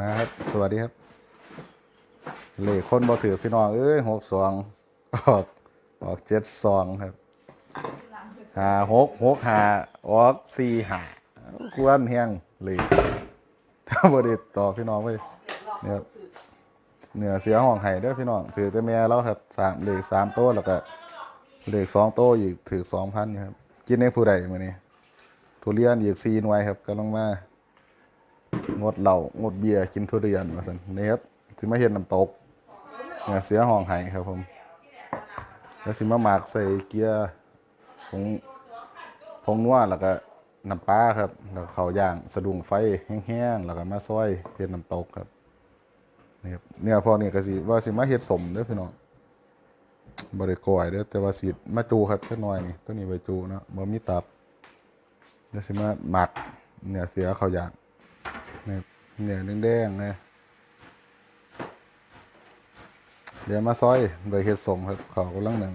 นะครับ สวัสดีครับ เลขคนบ่ถือพี่น้อง เอ้ยหกสองออกออกเจ็ดสองครับหาหกหกหาออกสี่หาควรแห้งเลยถ้าบ่ได้ต่อพี่น้องไว้เนี่ยครับเหนือเสียห้องไห้ด้อพี่น้อง ถือแต่แม่แล้วครับสามเลขสามโต้แล้วก็เลขสองโต้อีกถือสองพันครับ กินในผู้ใดมื้อนี้ทุเรียนอีกสี่หน่วยครับกำลังมา งดเหล้างดเบียร์กินทุเรียนมาสันนี่ครับสิมาเห็นน้ำตกเนี่ยเสียห้องไห้ครับผมแล้วสิมาหมากใส่เกียร์ผงผงนัวแล้วก็น้ำปลาครับ แล้วก็เขาวย่างสะดุ้งไฟแห้งๆแล้วก็มาซอยเห็ดน้ำตกครับนี่ครับเนี่ยพอเนี่ยก็สิว่าสิมาเฮ็ดสมเด้อพี่น้องบริกอยเด้อแต่ว่าสิมาจูครับแค่น้อยนี่ตัวนี้ใบจูเนาะบ่มีตับเดี๋ยวสิมาหมักเนี่ยเสียเขาวย่าง เนี่ยเนี่ยแดงๆนะเดี๋ยวมาซอยโดยเฮ็ดสมครับเขากำลังหนึ่ง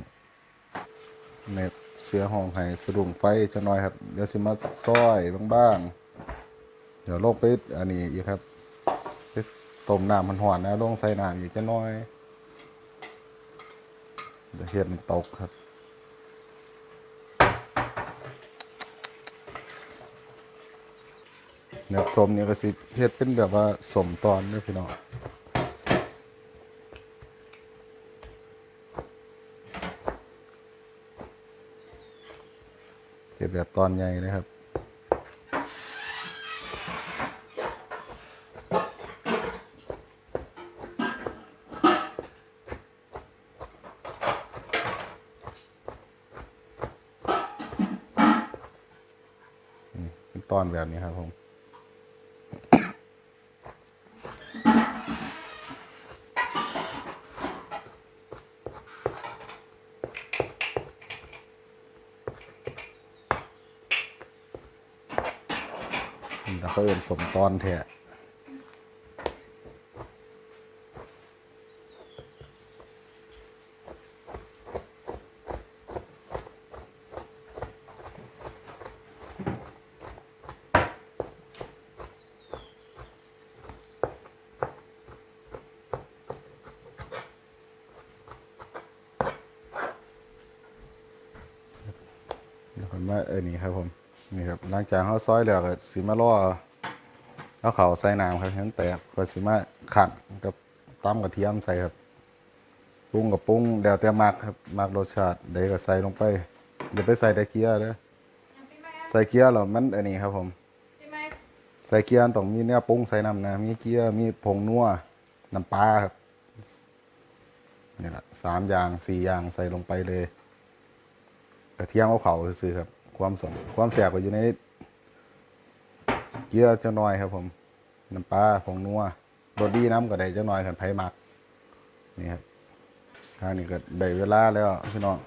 เนี่ยเสียห้องให้สะดุ้งไฟจะน้อยครับ เดี๋ยวสิมาซอยบ้างๆเดี๋ยวลงไปอันนี้อีกครับไปต้มน้ำมันหอนนะลงใส่น้ำอีกจะน้อยเดี๋ยวเฮ็ดตกครับ แบบสมเนี่ยก็สิเฮ็ดเป็นแบบว่าสมตอนเด้อพี่น้องเฮ็ดแบบตอนใหญ่นะครับตอนแบบนี้ครับผม เขาเอื่นสมตอนแท้เดี๋ยวผมว่าเออนี่ครับผม นี่ครับหลังจากเขาซอยแล้วก็สิมาล่อ เอาเขาใส่น้ำครับให้มันแตกก็สิมาขันกับตำกระเทียมใส่ครับปรุงกับปรุงแล้วแต่มักครับมักรสชาติเดี๋ยวก็ใส่ลงไปอย่าไปใส่แต่เกียร์เด้อใส่เกียร์แล้วมันอันนี้ครับผมใส่เกียร์ต้องมีเนื้อปรุงใส่น้ำนะมีเกียร์มีผงนัวน้ำปลาครับนี่แหละสามอย่างสี่อย่างใส่ลงไปเลยกระเทียมเอาเขาซื้อครับ ความสมความแสบก็อยู่ใน เกียร์จะน้อยครับ ผมน้ำปลาผงนัวรสดีน้ำก็ได้จะน้อยกันไผ่หมักนี่ครับทางนี้ก็ได้เวลาแล้วพี่น้อง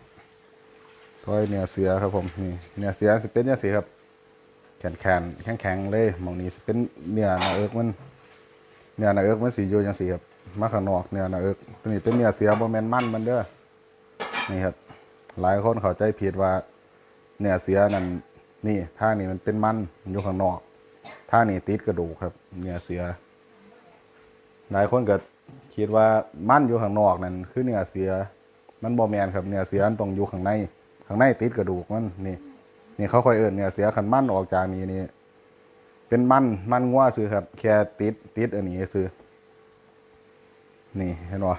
ซอยเนื้อเสือครับผมนี่เนื้อเสือสิเป็นเนื้อเสือครับ แข็งแข็งแข็งแข็งเลยมองนี้สิเป็นเนื้อหนาเอิกมันเนื้อหนาเอิกมันสีอยู่จังสีครับมาข้างนอกเนื้อหนาเอิกตัวนี้เป็นเนื้อเสียบ่แมนมันมันเด้อนี่ครับ หลายคนเข้าใจผิดว่าเนื้อเสียนั่นนี่ท่านี่มันเป็นมันอยู่ข้างนอก ท่านี่ติดกระดูกครับ เนื้อเสียหลายคนก็คิดว่ามันอยู่ข้างนอกนั่นคือเนื้อเสียมันบ่แมนครับเนื้อเสียมันต้องอยู่ข้างใน ข้างในติดกระดูกมันนี่ นี่เขาค่อยเอินเนี่ยเสียขันมั่นออกจากนี้นี่ เป็นมันมันงัวซื้อครับ แค่ติดติดอันนี้ซื้อ นี่เห็นบ่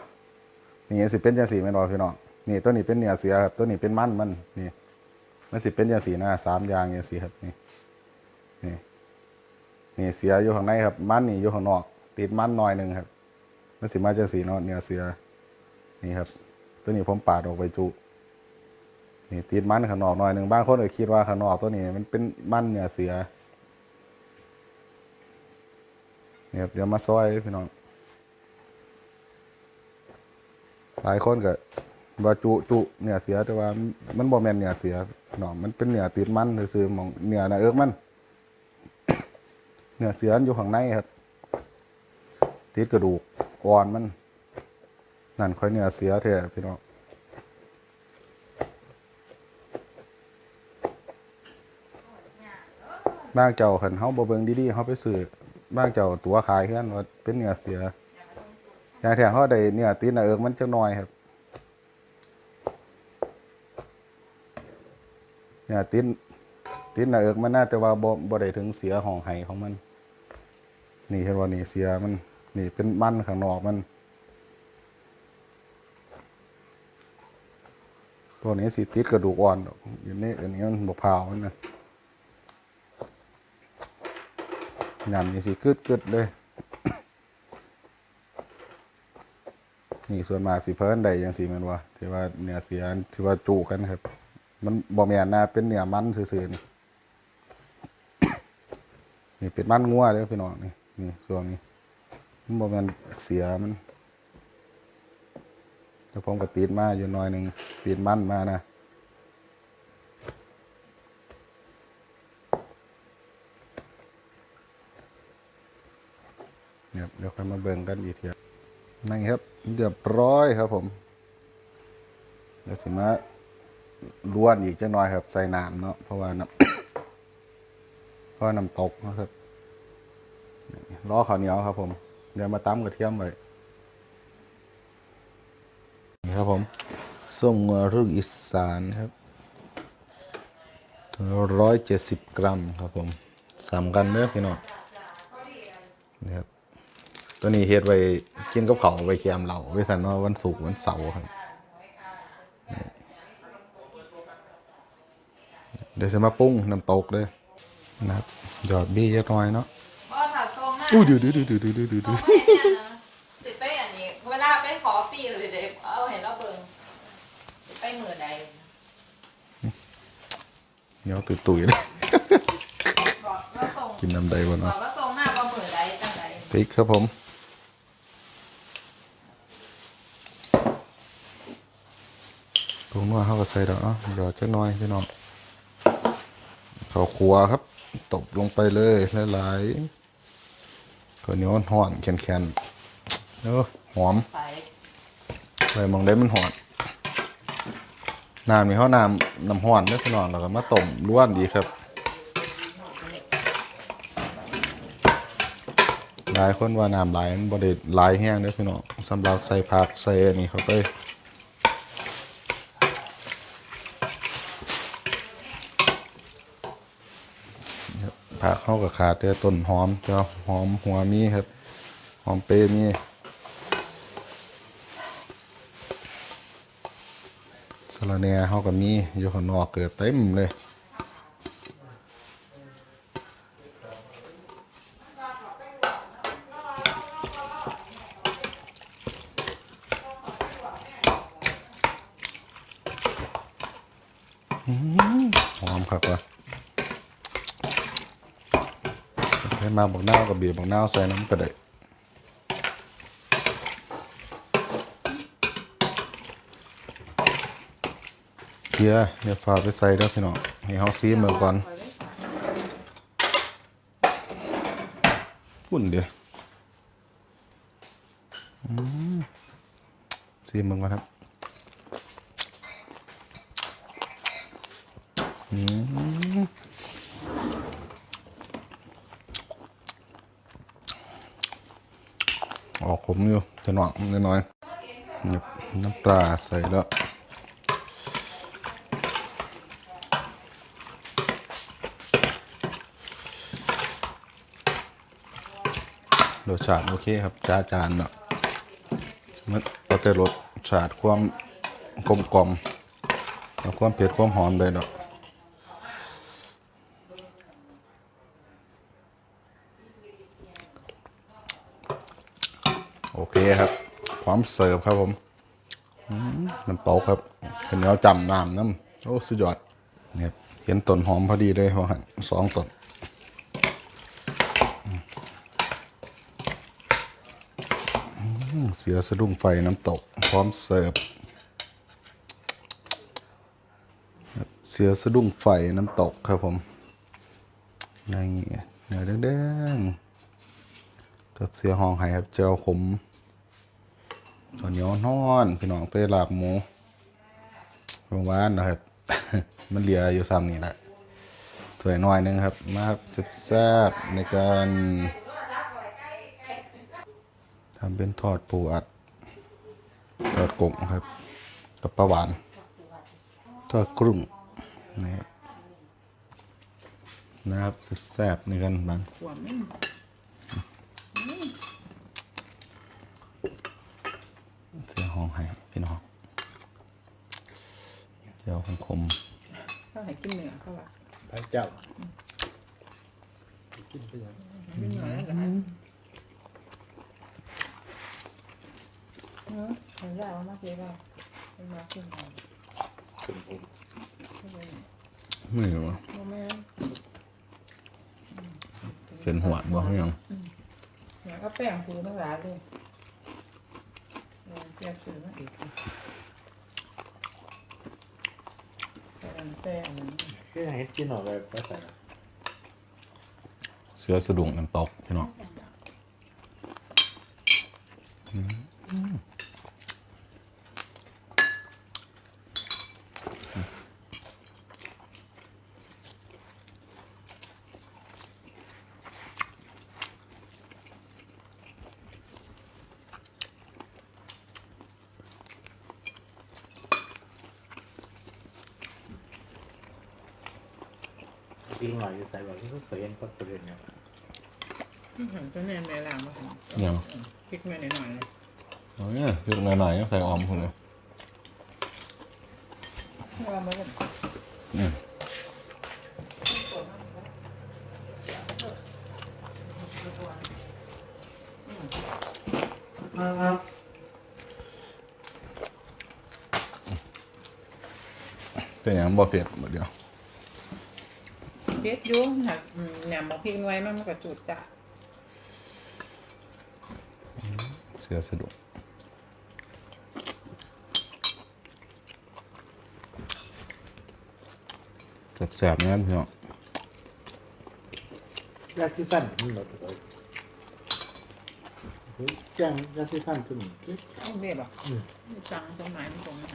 นี่สิเป็นจังสีแม่นบ่พี่น้องนี่ตัวนี้เป็นเนื้อเสียครับ ตัวนี้เป็นมันมันนี่มันสิเป็นจังสีนะสามอย่างจังสีครับนี่นี่ นี่เสียอยู่ข้างในครับ มันนี่อยู่ข้างนอก ติดมันหน่อยหนึ่งครับมันสิมาจังสีเนาะเนื้อเสียนี่ครับ ตัวนี้ผมปาดออกไปจุนี่ติดมันข้างนอกหน่อยหนึ่งบางคนก็คิดว่าข้างนอกตัวนี้มันเป็นมันเนื้อเสือเนี่ยครับเดี๋ยวมาซอยพี่น้องหลายคนก็ว่าจุจุเนื้อเสือแต่ว่ามันบ่แม่นเนื้อเสือพี่น้อมันเป็นเนื้อติดมันซื่อๆมองเนื้อน่ะเอิกมัน นื้อเสือนอยู่ข้างในครับ ติดกระดูกอ่อนมัน นั่นค่อยเนื้อเสือแท้พี่น้องบางเจ้าคันเฮาบ่เบิ่งดีๆเฮาไปซื้อบ้างเจ้าตัวขายเพื่อนว่าเป็นเนื้อเสียอย่างแท้เขาได้เนื้อตีนหน้าเอิกมันจะน้อยครับเนี่ยตีนตีนหน้าเอิกมันน่าแต่ว่าบ่บ่ได้ถึงเสียห้องไห้ของมัน นี่เห็นว่านี่เสียมันนี่เป็นมันข้างนอกมันพวนี้สิติดกระดูกอ่อนอยู่นี่อันนี้มันบกพร้าวมันนะยำนี่สิกึดกึดเลย นี่ส่วนมากสิเพิ่นใดยังสิแมันว่าที่ว่าเนื้อเสียที่ว่าจูกันครับ มันบ่แม่นนะเป็นเนื้อมันซื่อๆนี่นี่เป็นมันงัวเด้พี่น้องนี่ นี่ส่วนนี้มันบ่แม่นเสียมันแล้วผมก็ตีดมาอยู่หน่อยหนึ่งตีดมันมานะเนี่ยเดี๋ยวค่อยมาเบิ่งกันอีกทีนี่ครับเรียบร้อยครับผมเดี๋ยวสิมาล้วนอีกจังหน่อยครับใส่น้ำเนาะเพราะว่าน้ำเพราะน้ำตกนะครับ ล้อข้าวเหนียวครับ ผมเดี๋ยวมาตำกระเทียมไว้นี่ครับผมส้มงัวรุ่งอีสานครับร้อยเจ็ดสิบกรัมครับผมสามกันเนื้อพี่น้องนี่ครับตัวนี้เฮ็ดไว้กินกับเขาไว้เคียมเหล่าไว้สันว่าวันศุกร์วันเสาร์ครับเดี๋ยวจะมาปรุ้งน้ำตกเลยนะครับหยอดบี้เยอะน้อยเนาะ อู้ดูดูดูดูดูดูดูดูงไม่เนี่ยนะติดไปอันนี้เวลาไปขอฟรีเลยเด็กเอาเห็นเราเบิ่งติดไปมือใดเหนียวตุยตุยเลยบอกว่าตรงกินน้ำใดวะบอเนาะกว่าตรงหน้าว่ามือใดจังใดพริกครับผมผงนัวเขาก็ใส่ดอกเนาะหยอดจักหน่อยพี่น้องข้าวคั่วครับตบลงไปเลยหลายๆ ข้าวเหนียวห่อนๆแข็งๆเออหอมใส่ไปมองได้มันหอนน้ำนี่เขาน้ำน้ำห้อนเด้อพี่น้องแล้วก็มาต้มล้วนดีครับหลายคนว่าน้ำหลายมันบ่ได้หลายแห้งเด้อพี่น้องสำหรับใส่ผักใส่อันนี้เข้าไปครับ ผักเขาก็ขาดแต่ต้นหอมเจ้าหอมหัวมีครับ หอมเปรย์มีสละแหน่เขาก็มีอยู่ข้างนอกเกิดเต็มเลย หอมครับว่ะ ให้มาบักนาวกับเบีบบักนาวใส่น้ำก็ได้เียร์เดี๋ยฝาไปใส่เด้อพี่น้องให้เขาซีมือก่อนปุ่นเดียวซีมือก่อนครับ ออกขมอยู่ จะหน่อยน้อยๆนี่น้ำปลาใส่แล้วรสชาติโอเคครับจ้าจานเนาะมันก็จะรสชาติความกลมกล่อมแล้วความเผ็ดความหอมเลยเนาะ โอเครับ พร้อมเสิร์ฟครับผมน้ำต้าครับเห็นแล้วจำน้ำน้ำโอ้สุดยอดเนี่ยครับเห็นต้นหอมพอดีเลยหั่นสองต้นเสียสะดุ้งไฟน้ำตก พร้อมเสิร์ฟเสียสะดุ้งไฟน้ำตกครับผมนี่เนื้อแดงๆกับเสียหองไห้ครับเจ้าขม ตัวเนียวนอนพี่น้องเตยลาบหมูโรงพยาบาลนะครับ มันเหลืออยู่ซ้ำนี่แหละถ้วยน้อยหนึงครับ มาครับแซ่บในการทำเป็นทอดปูอัดทอดกงครับกับปลาหวานทอดกรุ้งนะครับนะครับแซ่บๆนี่กันบาง ขวดนี่ เสียห้องให้พี่น้องเจียวคมเขาให้กินเนื้อเขาว่าพระเจ้ากินไปยังกินเนื้อแล้วก็เออเอาได้เอามาเก็บไว้เอามากินเอาเป็นผมๆไม่รู้ว่าบ่แม่นเส้นหัวบ่เขายังอยากเอาแป้งซื้อมาหลายเลยเออแป้งซื้อมาอีก แป้งแซ่อันนั้นแค่เห็นกินออกไปไปใส่เสือสะดุ้งน้ำตกพี่น้องกินหน่อยอยู่ ใส่แบบที่เขาเคยเห็นเขาเคยเห็นเนี่ยอื้อหือตัวแน่นในหลังมาถึงยังพริกมาหน่อยๆเลยโอ้ยยุกหน่อยๆยังใส่ออมคนเลยว่ามันก็อืมเป็นอย่างบ่เผ็ดหมดเดียว เผ็ดอยุ่งหักอืมยำมาพริกไว้มันมันก็จุดจ้ะเสือสะดุ้งแสบๆนะครับพี่น้องยาสีฟันมันหมดเลยเฮ้ยแจ้งยาสีฟันตัวนี้เอ๊ะเอาเรียบอะอืมสั่งต้นไม้มันตรงนี้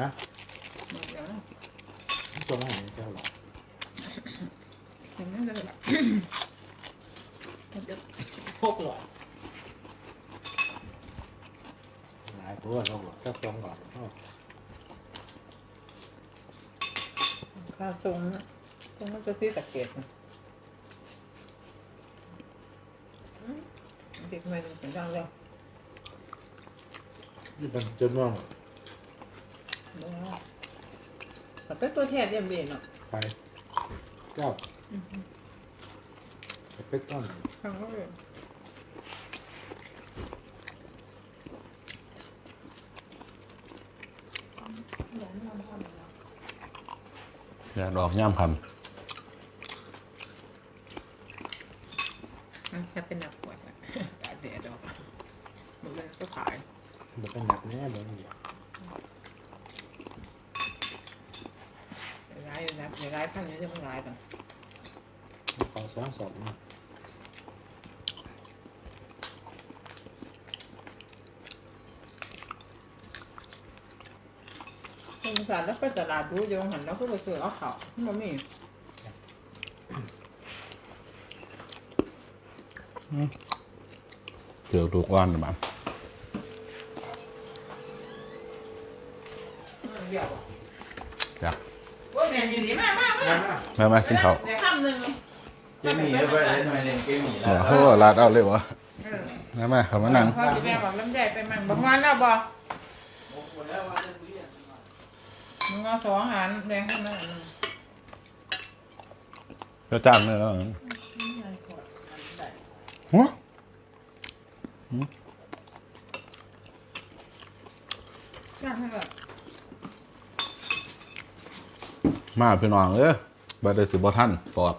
ฮะหมดแล้วนะมันตัวไหนเจ้าหรอ เห็นไหมเลยแบบมันจะพกหรอหลายตัวเราบอกเจ้าต้องก่อนอ้าวข้าวทรงนะทรงมันจะซื้อตะเกียบนะอืมพริกไม่ได้เป็นจังเลยนี่เป็นจนว่างแล้วแต่เป็นตัวแทนเรียมเบียนเนาะไปเจ้า ไปเป็ดต้นข้างก็เลย อย่าดอกย่ามคัน มันแค่เป็นหนักปวดอะตาเดียดอกหมดเลยก็ขาย มันเป็นหนักแน่เลยเดียว ร้ายอยู่นะอย่าร้ายพันนี้จะไม่ร้ายกัน ขอสองสอบนะ สงสารแล้ว ไปตลาดดูโยงหันแล้วก็ไปซื้อเอาเขามันมีเจอลูกว่านมาเดี๋ยวอยากโอ้ยเนี่ยอยู่ดีมากมากมากแม่มากินข้าวแต่คำหนึ่งเกมหมีไปเล่นมาเล่นเกมหมีเดี๋แล้ยววโหลาดเอาเลยวะเออแม่มาเขามานั่งพ่อที่แม่บอกลำไยไปมั่งบอกงานแล้วบอกมึง เอาสองอาหารแดงขึ้นมาอันหนึ่งก็จ้างเลยแล้วหัวจ้างให้แบบมาพี่น้องเอ้ยบัดได้สิบ่ทันตอบ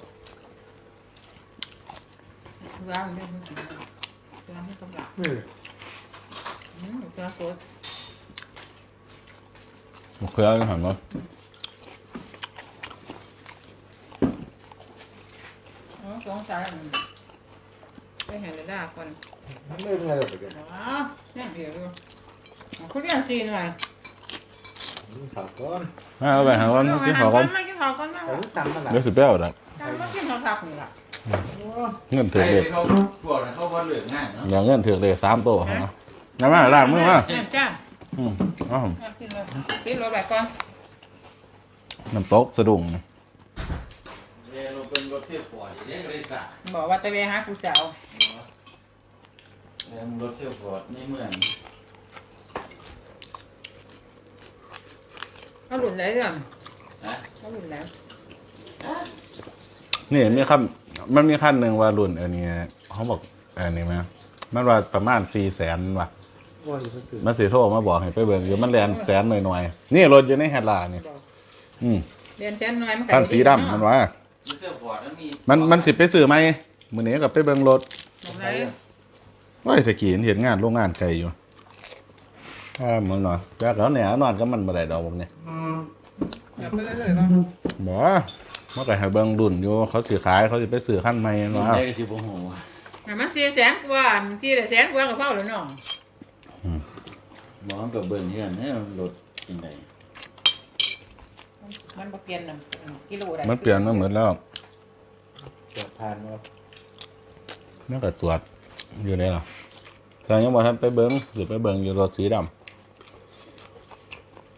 ร้านเล่นไม่กินร้านให้กำลังนี่ อืมจ้าสด มะเขือจังหันบ่อ๋อสองสายอันไปเห็นได้คนมันไม่เป็นอะไรเลยอ๋อเนี่ยเดี๋ยวดูเขาเรียนซีหน่อยนี่ข่าวก้อนมาเอาไปหาวันกินข้าวก่อนมากินข้าวก่อนมาแต่รู้ตังค์มันหลายเดี๋ยวสิไปเอาดอกมากินข้าวทักนี่ล่ะเงินถือไอ้เลยที่เขาพวกนั้นเขาว่าเหลืองง่ายเนาะอย่างเงินถือเลยสามโต๊ะนะน้ำมาล้างมือมาน้ำจ้า อืมอ้าวน้ำกินเลยกินรถแบบก่อนน้ำตกสะดุ้งเดี๋ยวเราเป็นรถเทียบขวดเดี๋ยวก็ได้สระบอกว่าตะเวหากูสาวเดี๋ยวรถเทียบขวดในเมืองเขาหลุนได้เรื่องนะเขาหลุนแล้วนี่มีขั้นมันมีขั้นหนึ่งว่ารุ่นอันนี้เขาบอกอันนี้ไหมมันว่าประมาณสี่แสนว่ะ ว่าอยู่ก็คือมันสีโทรมาบอกให้ไปเบิ่งอยู่มันแลนแสนหน่อยๆนี่รถอยู่ในแฮดลานี่บอกอืมเรียนแค่น้อยมันขั้นสีดำมันว่ารถเทียบขวดนั้นมีมันมันสิไปซื้อไหมมือนี้กับไปเบิ่งรถบอกไหนว่าตะกี้เห็นงานโรงงานไกลอยู่ถ้ามันเนาะแต่เขาเนี่ยนอนก็มันบ่ได้ดอกผมเนี่ย อย่าไปเลยเลยว่าบ่มันก็ให้เบิ่งรุ่นอยู่เขาสิขายเขาสิไปซื้อขั้นใหม่รถเนาะได้ก็สิบหัวแต่มันสี่แสนกว่าที่ได้แสนกว่ากับเฝ้าแล้วเนาะ มองกับเบิ้งเพื่อนเนี่ยรถยังไงมันบ่เปลี่ยนน่ะกิโลได้มันเปลี่ยนมาเหมือนแล้วเกิดผ่านว่ามันก็ตรวจอยู่ได้หรอแต่ยังบ่ทันไปเบิ่งสิไปเบิ่งอยู่รถสีดำ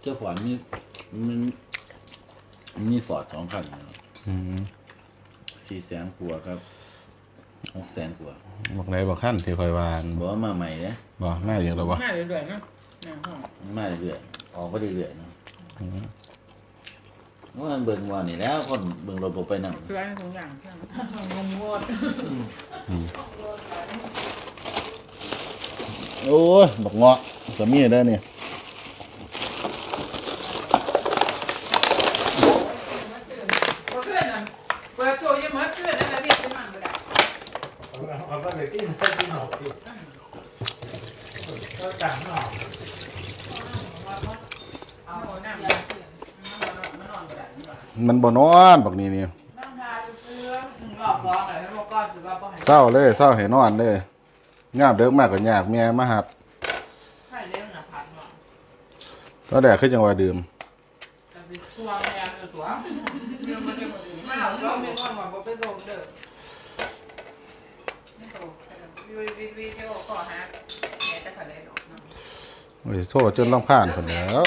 เจ้าขวดมีมันมีฟอร์ดสองคันนะครับอืมสี่แสนกว่าครับหกแสนกว่าบอกไหนบอกขั้นที่คอยว่าอันบอกว่ามาใหม่เนี่ยบ่น่าอย่างแล้วบ่ มาเรื่อยๆเนาะ หน้าห้องมาเรื่อยๆออกก็เรื่อยๆเนาะว่าเบิ่งวันนี่แล้วคนเบิ่งรถผมไปนั่งคืออันสองอย่างใช่ไหมงงวดโอ้ยบอกเงาะก็มีได้อนี่บ่เพื่อนน่ะเปิดตัวยังมาเพื่อนนั่นน่ะเรียกเป็นมันบ่ได้ เอาเอาไปเลยที่มันที่หนอกที่ก็ต่างหนอก เอาน้ำมันมันนอนบ่ได้ มันว่ามันบ่นอนบักนี้นี่นั่งทาอยู่เพื่อหลอกร้องเลยให้บอกก้อนถือว่าบ่ให้เศร้าเลยเศร้าให้นอนเลยงามเด้อมากก็ยากเมียมาหับให้เลี้ยงน่ะผัดเนาะก็แดกคือจังว่าดื่มแต่สิตัวแม่คือตัวเดี๋ยวมันจะบ่ถึงมาเอาก็มีคนว่าบ่ไปโดนเด้อไม่โดนวิวิดีโอขอหาแม่จะขะเลยเนาะโอ้ยโทษจนรำคาญพุ่นแหล้ว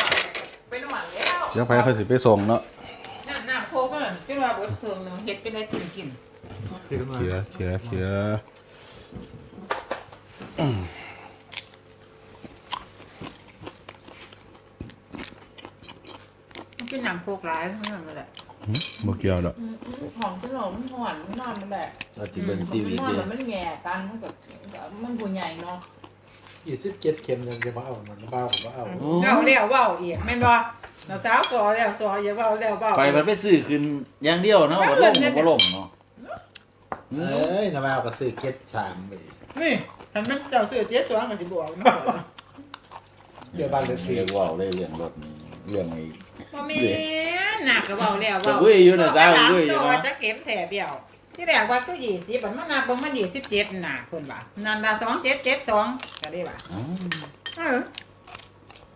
ไปนอนแล้ว เดี๋ยวไผเขาสิไปส่งเนาะ นั่นที่ว่าเบิดเพิ่มนึงเฮ็ดเป็นได้กินกินคือมาเขียเขียเขียมันเป็นน้ำโคกหลายเท่านั้นแหละหึบ่เกี่ยวดอก ของขนมมันหวานมันนอนมันแบบเราจะเบิ่งซีวิตมันนอนเลแล้ย วมันแง่กันมันก็มันผู้ใหญ่เนาะ ยี่สิบเจ็ดเข็มยังจะมาเอามันบ้าผมว่าเอาโอ้เว้าแล้วเว้าอีกแม่นบ่เราสาวสอแล้วสออย่าเว้าแล้วเว้าไปมันไปซื้อขึ้นอย่างเดียวเนาะว่าล่มว่าล่มเนาะเอ้ยนาบ้าก็ซื้อเก็ตสามไปนี่คันมันเจ้าซื้อเจ๊สวงก็สิบอกเนาะเดี๋ยวบ้านเลยเรีสี่ยกว่าเลยเรื่องรถนี่เรื่องไอ้บ่แม่นหนักก็เว้าแล้วก็เว้าเว้ยอยู่นะจ้าเว้ยอยู่ตัวนะจะเข็มแถเดียว ที่แรกว่าตัว20บัดมันนับเบิ่งมัน27น่ะเพิ่นว่านั่นล่ะ2772ก็ได้ว่าอ๋อเออ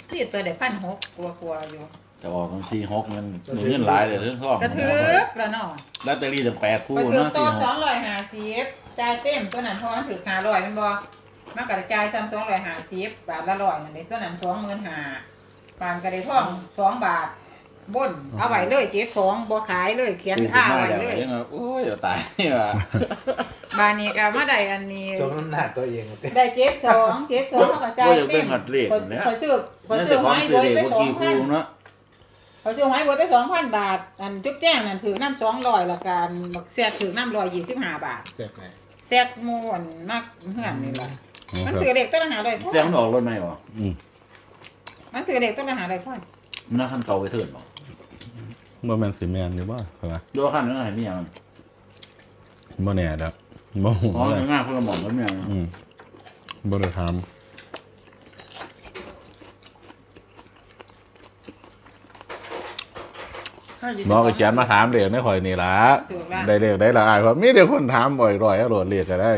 ที่ตัวได้1,600กลัวๆอยู่แต่ออกมันสี่หกมันเงินหลายเลยเรื่องทองกระถือแล้วเนาะลอตเตอรี่ตั้งแปดคู่ไปถือเนาะต้สี่นหสอกงร้อยห้าสิบจ่ายเต็มตัวนั้นเพราะมันถือห้าร้อยมันบอมากระจายซ้ำสองร้อยห้าสิบบาทละร้อยนั่นเองตัวนั้นสองหมื่นห้าปานกระไดท่องสองบาท บนเอาไว้เลยเจ็ดสองบ่ขายเลยเขียนตื่นอ้าขึ้นมาไว้แล้วเลยยังไงโอ้ยตายนี่ว่ะบานนี้ก็มาได้อันนี้ สมน้ำหนักตัวเองได้เจ็ดสองเจ็ดสองเขากระจายว่าจะเต็เป็นมหัดเลขเขาแล้วเขาซื้อเขานั่นซื้แต่อของไม้ซื้บอวยเลขไปว่าสองกี่พัคู่นเนาะเขาซื้อไม้บวยไปสองพันบาท อันจุ๊บแจ้งนั่นถือน้ำสองร้อยละกันบักเสียถือน้ำร้อยยี่สิบห้าบาทเสร็จไหมแซ่บม่วนมากเหือนนี่ล่ะมันซื้อเด็กต้นอาหารเลยเสียงมันออกรถไหมวะอืมมันซื้อเด็กต้นอาหารเลยพ่อมันน่าขั้นเก่าไปเถิดบ่ บ่แม่นสิแม่นอยู่บ่ครับว่าดูขั้นนั้นให้มีอย่างบ่แน่ดอกบ่ฮู้อ๋อเลยง่ายคนละหม่อมก็มีอย่างอืมบ่ได้ถามบอกก็เขียนมาถามเรียกในข่อยนี่ล่ะถูกละ ได้เรียกได้ละอายเพราะมีเดี๋ยวคนถามบ่อยร่อยๆอรวดเรียกก็ได้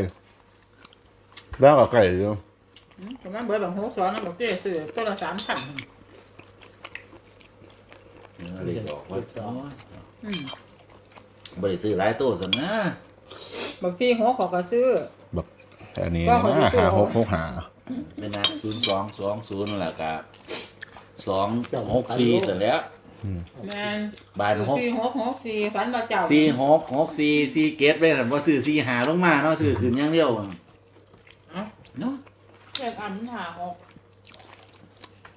แล้วก็ไก่อยู่แต่ว่าเบอร์บางโฮสอนนะบอกเจ๊ซื้อต้นละสามพัน เลขออกว่าอืมบริซื้อหลายตัวสินะบักซี่หัวเขอก็ซื้อแบบอันนี้ก็ขอนะซื้อ หาหกหกหาเป็นนักศูนย์สองสองศูนย์นั่นแหละกับสองหกสี่เสร็จแล้วแม่นบานหกสี่หกหกสี่ฝันว่าเจ้าสี่หกหกสี่สี่เกตไปแต่ว่าซื้อสี่หาลงมาเนาะซื้อขึ้นอย่างเดียวอะเนาะเจ็ดอันหาหก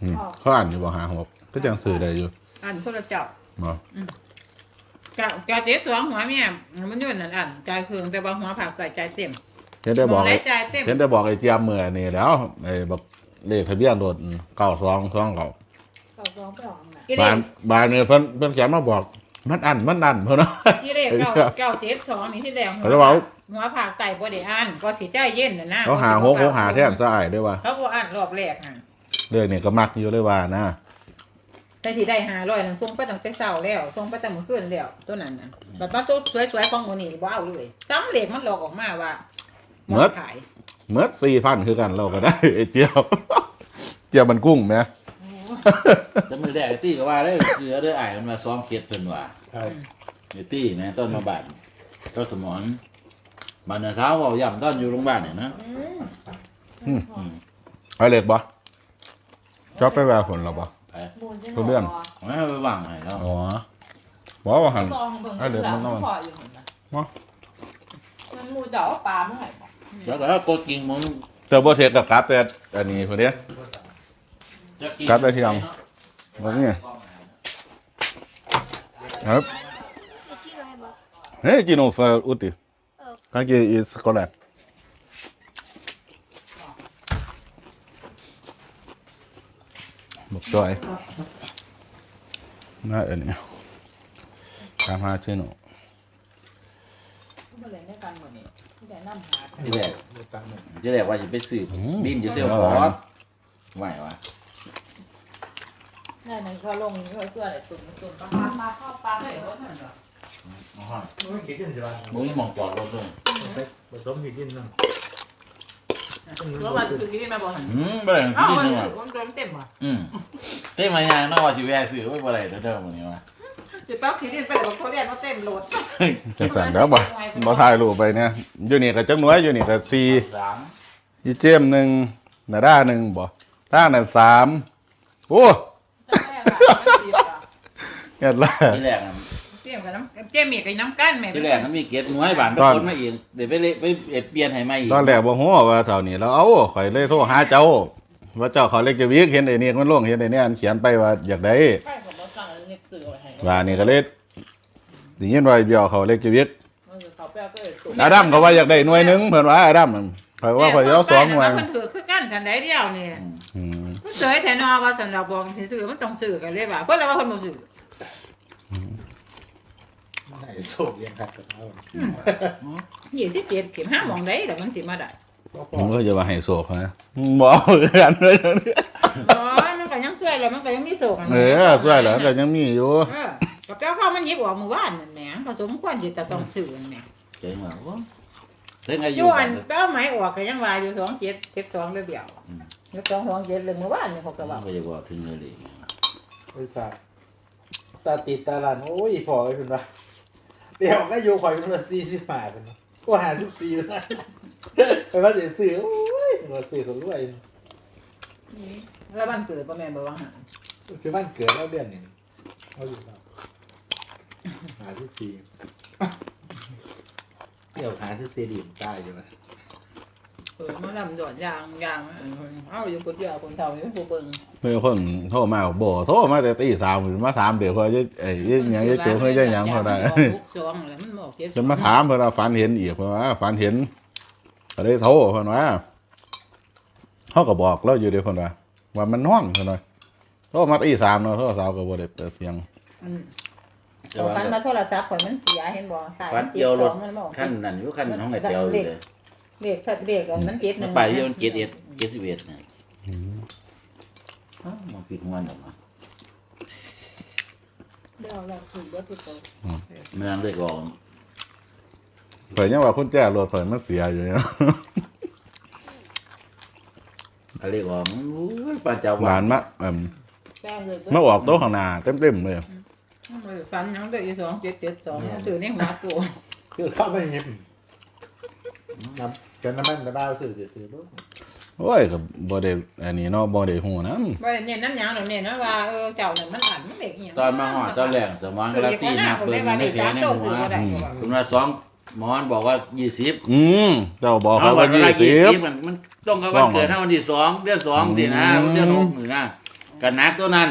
อืมเขาอ่านอยู่บ่หาหกก็ยังสื่อได้อยู่ อันคนละเจ้าบ่เจ้าเจ้าเจ็ดสองหัวเมียมันอยู่นั่นอันจ่ายคืนแต่ว่าหัวผักใส่ใจายเต็มเห็นได้บอกไหนไอ้จ่ายเต็มเห็นได้บอกไอ้เจียมเมื่อนี่แล้วไอ้บอกเลขทะเบียนรถเก้าสองสองเก้าสองสองไปออกมาอีเลบาขนบานเนี่ยเพิ่นเพิ่นเขียนมาบอก มันอันมันอันเพิ่นเนาะที่เลขเก้าเก้าเจ็ดสองนี่ที่แรกหัแล้วเว้าหัวผักใส่บ่ได้อ่านก็สิใจเย็นน่ะนะเขาหาหกหกหาแทนซะอ้ายด้วยว่า เขาบ่อ่านรอบแรกหั่นเลขนี่ก็มักอยู่เลยว่านะ แต่ที่ได้หาร้อยนั่นส่งไปตั้งแต่เช้าแล้วส่งไปตั้งเมื่อคืนแล้วตัวนั้นน่ะบัดมาตัวสวยๆของมื้อนี้บ่เอาเลยซ้ำเลขมันหลอกออกมาว่าหมดขายเมื่อสี่พันคือกันเราก็ได้ไอ้เจียวเจียวมันกุ้งไหมแต่มือแรกไอ้ตี้ก็ว่าได้เสือได้อไอ้มันมาซ้อมเกตเพิ่นว่าครับไอ้ตี้นะต้นมาบาดต้นสมอนบานเนื้อเท้าเว่าย่ำต้นอยู่โรงพยาบาลเนี่ยนะไอ้เล็กบ่ชอบไปแววผลเราบ่ ไปมูลที่ทุเรียนไม่ให้ไปวางให้แล้วอ๋อบอกว่าหัน ซองเบิ่งอะเดี๋ยวมันต้องพออยู่เหมือนกันวะ มันมูเจาะปลาเมื่อไหร่บอกแล้วก็ถ้ากดกิ่งมึงเตอร์โบเทคกับกราฟแต่อันนี้พอดีจะกิ่งครับได้ที่ยังบ่มีครับ Chị là hay bảo เฮ้ยกินโอฟาอุติกันกิอิสกอตแลนด์ บอกจอยน่าอันนี้ตามหาชื่อหนูเมื่อไหร่ในการหมดนี่ที่ได้น้ำหาที่แรกไม่ตังค์เนี่ยที่แรกว่าจะไปสืบอืมดินอยู่เซลฟอร์ดไหววะเนี่ยหนึ่งเขาลงเขาเสื้ออะไรตุ่มตุ่มปลาปลาปลาเข้าปลาได้เหรอไม่คิดกันใช่ไหมมึงนี่มองจอดรถด้วยผสมผิดกินนะ แล้ววันคือที่มาบอกหั่นอืมบ่ได้เอ้าที่มันนี่ว่ะมันโดนเต็มว่ะอืมเต้มายางนอกว่าสิแวะซื้อไว้บ่ได้เด้อเด้อมื้อนี้ว่ะสิปั๊บที่ดินไปบอกเขาเรียนว่าเต็มโหลดจังสันแล้วบ่บ่ถ่ายรูปไปเนี่ยอยู่นี่ก็จักหน่วยอยู่นี่ก็สี่สามยี่เจมหนึ่งนาด้าหนึ่งบ่ท่านั่นสามโอ้แม่ค่ะไม่ดีอะเงี้ยละที่แรกน่ะเตรี ยมกับน้ำเตรียมมีกับน้ำกั้นแม่ที่แรกมันมีเกตน้อยบานไปคนมาเองเดี๋ยวไปเลยไปเอ็ดเปลี่ยนให้ใหม่อีกตอนแรกบ่ฮู้ว่าเท่านี้แล้วเอ้าข่อยเลยโทรหาเจ้า ว่าเจ้าเขาเล็กจะวิกเห็นไอ้นี่มันลงเห็นไอ้นี่อันเขียนไปว่าอยากได้ใช่ผมมาสั่งอันนี้สื่ออะไรให้ว่านี่ก็เลยได้ยินว่าไอ้เบี้ยวเขาเล็กจะวิกมันจะเขาแป้ก็เลยตุ่มอาดัมก็ว่าอยากได้หน่วยหนึงเพิ่นว่าอาดัมข่อยว่าข่อยเอาสองหน่วยมันถือคือกั้นสันได้เดียวนี่อืมมันเสยแทนอว่าสันดอกบอกสิซื้อมันต้องซื้อกันเลยว่าเพิ่นละว่าเพิ่นบ่ซื้อ ไม่ให้โชคยังครับกับเขายี่สิบเจ็ดเข็มห้าหมองได้แต่มันสิมาได้ผมก็จะว่าให้โศกนะบ่เอาคือกันเลยอ๋อมันก็ยังช่วยแล้วมันก็ยังมีโศกอันเอนี้อช่วยเหลือก็ยังมีอยู่เออกับเจ้าข้าวมันหยิบออกมือว่านนั่นแหละผสมควรจิตต้องซื้อนั่นแหละเจ๋งว่ะโอ้เท่งอายุย้อนเป้าหมายออกก็ยังว่าอยู่สองเจ็ดเจ็ดสองเลยเบี้ยวเจ็ดสองสองเจ็ดเลยมือว่านนี่เขาก็ก็ว่าว่าจะบอกถึงเลยดิโอ้ยตาตาติดตาลันโอ้ยพอไอ้คุณวะ เดี๋ยวก็โยคอยมันละสี่สิบห้าเป็นเนาะก็หาสิบสี่นะไปว่าเดี๋ยวซื้อโอ้ยเราซื้อคนรวยแล้วบ้านเกิดพ่อแม่บอกว่าหาซื้อบ้านเกิดแล้วเดือนหนึ่งเขาอยู่ครับหาสิบสี่เดี๋ยวหาสิบสี่ดีมตายอยู่นะ เออมาลำดอดยางยางเอาอยู่คนเดียวคนเฒ่าอยู่ผู้เบิ่งมีคนโทรมาบอกบ่โทรมาแต่ตีสามมาถามเดี๋ยวเพื่อจะไอ้ยังยังจะเจอเพื่อจะยังเท่าใดทุกสองแล้วมันบอกเจ็ดจนมาถามเพื่อนว่าฝันเห็นอีกเพื่อนว่าฝันเห็นก็เลยโทรเพื่อนว่าเขาก็บอกเราอยู่เดียวเพื่อนว่าว่ามันนอนเพื่อนว่าโทรมาตีสามเนาะโทรสาวก็บ่ได้เปิดเสียงอืมแต่เอาว่าฟันมาโทรศัพท์ข่อยมันเสียเห็นบ่ถ่ายฟันมันเกี่ยวรถจ็ดสองมันบอกขั้นนั้นอยู่ขั้นห้องไอ้เดียวอยู่เลย เลขถ้าเลขอันมันเจ็ดหมันึ่นงไปที่มันเกตเอ็ดเกตสิบเอ็ดเนี่ยอ้าวมันปิดมันออกมาเดี๋ยวเราถือว่าสุดโตไม่นั่นเลยก่อนเผยยังว่าคุณแจ้รถเผยมันเสียอยู่เนี่ยอะไรก่อนโอ้ยป้าเจ้าหวานมะเอิ่มแป้งเลยมาออกโต๊ะข้างหน้าเต็มๆเลยฟันยังเดือดสองเจ็ดเจ็ดสองถือในหัวกูคือเข้าไปเห็นน้ำ กันน้ำมันน้ำบ้าสื่อถือถือลูกโอ้ยก็บ่ได้อันนี้เนาะบ่ได้ฮู้นำบ่ได้เน้นน้ำหยังดอกเน้นนะว่าเออเจ้านั่นมันอันมันเด็กอีหยังตอนมาหอดตอนแรกสมองกระตีนับเบิ่งในแผลในหัวคุณว่าสองหมอนบอกว่ายี่สิบอืมเจ้าบอกเอาเขาวัว่านละยี่สิบ20 มันมันต้องกับวันเกิดเท่าวันที่สองเดือนสองสินะอืม เดือนหกหนึ่งนะกันนักตัวนั้น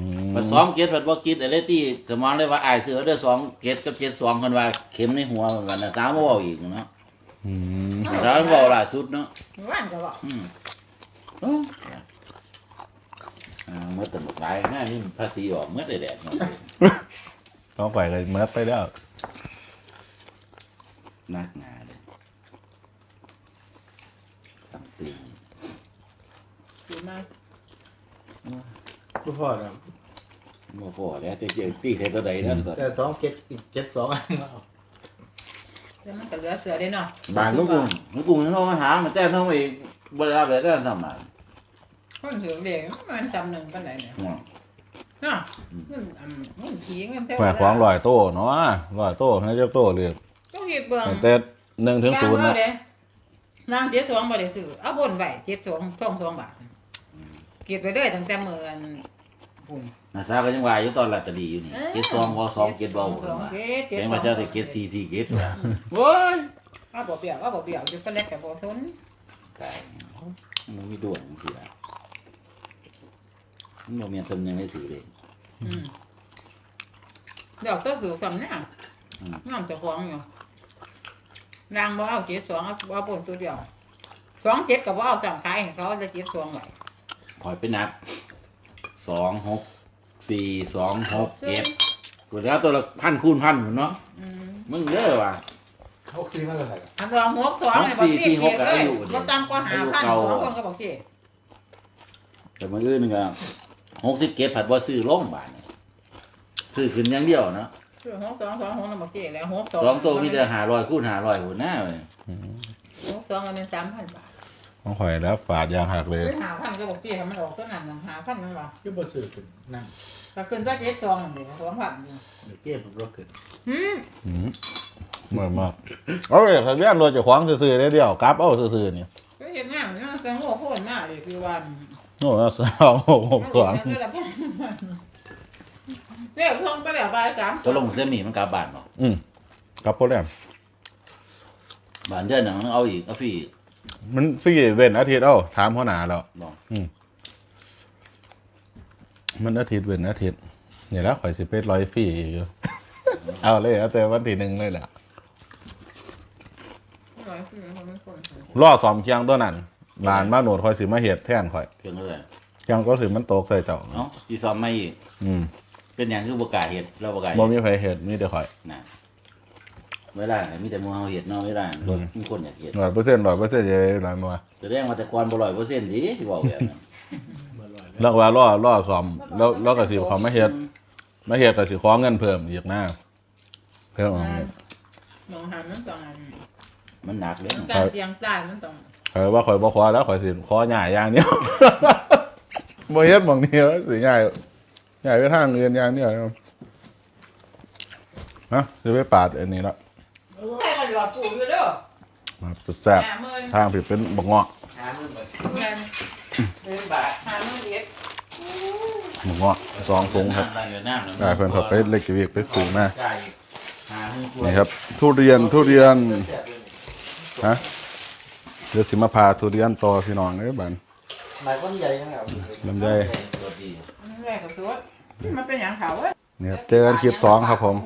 อืมมาสองเกตผัดบ่คิดอะไรที่สมองเลยว่าอายเสือเดือนสองเกตกับเกตสองคนว่าเข็มในหัวเหมือนกันนะสามบ่เว้าอีกเนาะ อืมสามบ่เว้าล่าสุดเนาะว่านก็บอกอืมโอ้อ่าเมื่อตำรวจตายง่ายนี่ภาษีออกเมื่อแต่แดดเนาะต้องไปก็เมิดไปแล้วนักหนาเลยสังตีอยู่มาลูกพ่อนะบ่พอแล้วจะเจอตีใส่ตัวใดแล้วตอนแต่สองเจ็ดอีกเจ็ดสองเอา แล้วมันก็เหลือเสือได้เนาะบางลูกกุ้งลูกกุ้งเขามาหามันแต่เขาไม่เวลาแบบนั้นทำไมคนถือเด็กมันจำหนึ่งปานใดเนี่ยห่วงเนาะมันอันมันผีมันเท่าแขวของลอยโต้เนาะลอยโต้ให้เจ้าโต้เลือกต้องเฮ็ดเบิ่งตั้งแต่1ถึง0นะนะนางเจ็ดสองบ่ได้ซื้อเอาบนไว้เจ็ดสองท่องสองบาทเก็บไว้เด้อตั้งแต่มื้ออันปุ่น นาซาก็ยังว่าอยู่ตอนลัตเตอรี่อยู่นี่เกตสองก็สองเกตเบาสเพิ่นองว่าเจ็ดเจ็ดแพงสว่าองเจ้าแต่เกตสี่สี่เกตว่ะโว้ยเอาบ่เปรี้ยวเอาบ่เปรี้ยวอยู่ปานแรกก็บ่สนตายมันมีด่วนจังซี่ล่ะมันบ่มีสำเนียงได้ถือเลยอืมเดี๋ยวต้องซื้อซ้ำเนี่ยอืมงามเจ้าของอยู่นางบ่เอาเจ็ดสองเอาเอาปุ่นตัวเดียวสองเจ็ดก็บ่เอาสั่งขายให้เขาจะเจ็ดสองไว้คอยไปนับสองหก สี่สองหกเจ็ดกูแล้วตัวละพันคูณพันหมดเนาะอืมมึงเด้อว่ะ เขาคิดว่าอะไรกันอันสองหกสองเนี่ยบอกสี่สี่ที่หกเก็บก็เลยอายุเดียวบ่ต่ำกว่าห้าพันอายุสเก่า องคนก็บอกที่แต่มื่ออื่นก็หกสิบเกตผัดว่าซื้อล่งบาทเนี่ยซื้อขึ้นอย่างเดียวเนาะคือหกสองสองหกน่ะบอกที่แล้วหกสองสองตัวมีแต่หาลอยคูณหาลอยหัวหน้าเลยหกสองมันเป็นสามพันบาท ของข่อยแล้วฝาดยางหักเลยคือห้าพันก็บอกที่ให้มันออกตัวนั้นน่ะห้าพันมันว่าก็บ่สื่อขึ้นนั่งก็ขึ้นก็เจ็ดสองนั่นเองสองพันอยู่เดี๋ยวเจ๊ผมรถขึ้นหืมอืมเหมือนมากเอาเลยทะเบียนรถเจะขวางซื่อๆได้เดียวกลับเอาซื่อๆนี่ก็เห็นงานมันเป็นหัวโคตรมากเลยคือวันโอ้แล้วสาวหกขวางเรียกพงไปแล้วไปสามก็ลงเส้นหมี่มันกลับบ้านเนาะอืมกลับโปรแกรมบ้านเดือนหนึ่งต้องเอาอีกเอาฟรี มันฟรีเว้นอาทิตย์เอ้าถามหัวหน้าแล้วบอกมันอาทิตย์เว้นอาทิตย์นี่แล้วข่อยสิไปร้อยฟรีอีกอยู่ เอาเลยเอาแต่วันที่หนึ่งเลยแหละรอสอมเคียงตัวนั้นบานมาโหนดข่อยสิมาเฮ็ดแทนข่อยเพียงเท่าไหร่เคียงก็สิมันตกใส่เจ้าเนาะที่ซ้อมไม่อีกอืมเป็นอย่างคือประกล้าศเหตุเราประกล้าศบ่เหตุมีไผเฮ็ดมีแต่ข่อยนะ เวลาไหนมีแต่หมูเฮาเหตุเนาะเวลามีมีคนอยากเหตุร้อยเปอร์เซ็นต์ร้อยเปอร์เซ็นต์จะได้หลายมาแสดงว่าแต่ก่อนบ่ร้อยเปอร์เซ็นต์ดิที่บอกแบบนั้นบ่ลอยแล้วว่าล่อล่อซ้อมแล้วแล้วก็สิเขามาเฮ็ดมาเฮ็ดก็สิขอเงินเพิ่มอีกนะเพิ่มเอามองหันมันต้องมันหนักเลยการเสียงใต้มันต้องข่อยว่าข่อยบ่ขอแล้วข่อยสิขอหย่าอย่างเดียวบ่เฮ็ดหม่องนี้แล้วสิหย่าหย่าไปทางอื่นอย่างเดียวฮะจะไปปาดอันนี้ละใครก็ หลอดปูอยู่เด้อมาสุดแซ่บหาเมินทางผิดเป็นบักเงาะหาเงินบ่เงินเงินบาทหาเมินเอ็ดบักเงาะสองถุงครับได้เงินน้ำได้เพิ่นเขาไปเล็กกิวิกไปซื้อมาจ่ายหาเงินกลัวนี่ครับ ทุเรียนทุเรียนฮะเดี๋ยวสิมาพาทุเรียนต่อพี่น้องเอ้ยบัดหมายความใหญ่ยังไงลำไยสวัสดี แรกกับตัวมันเป็นอย่างเขาเว้ย นี่ครับเจอกันคลิปสองครับผม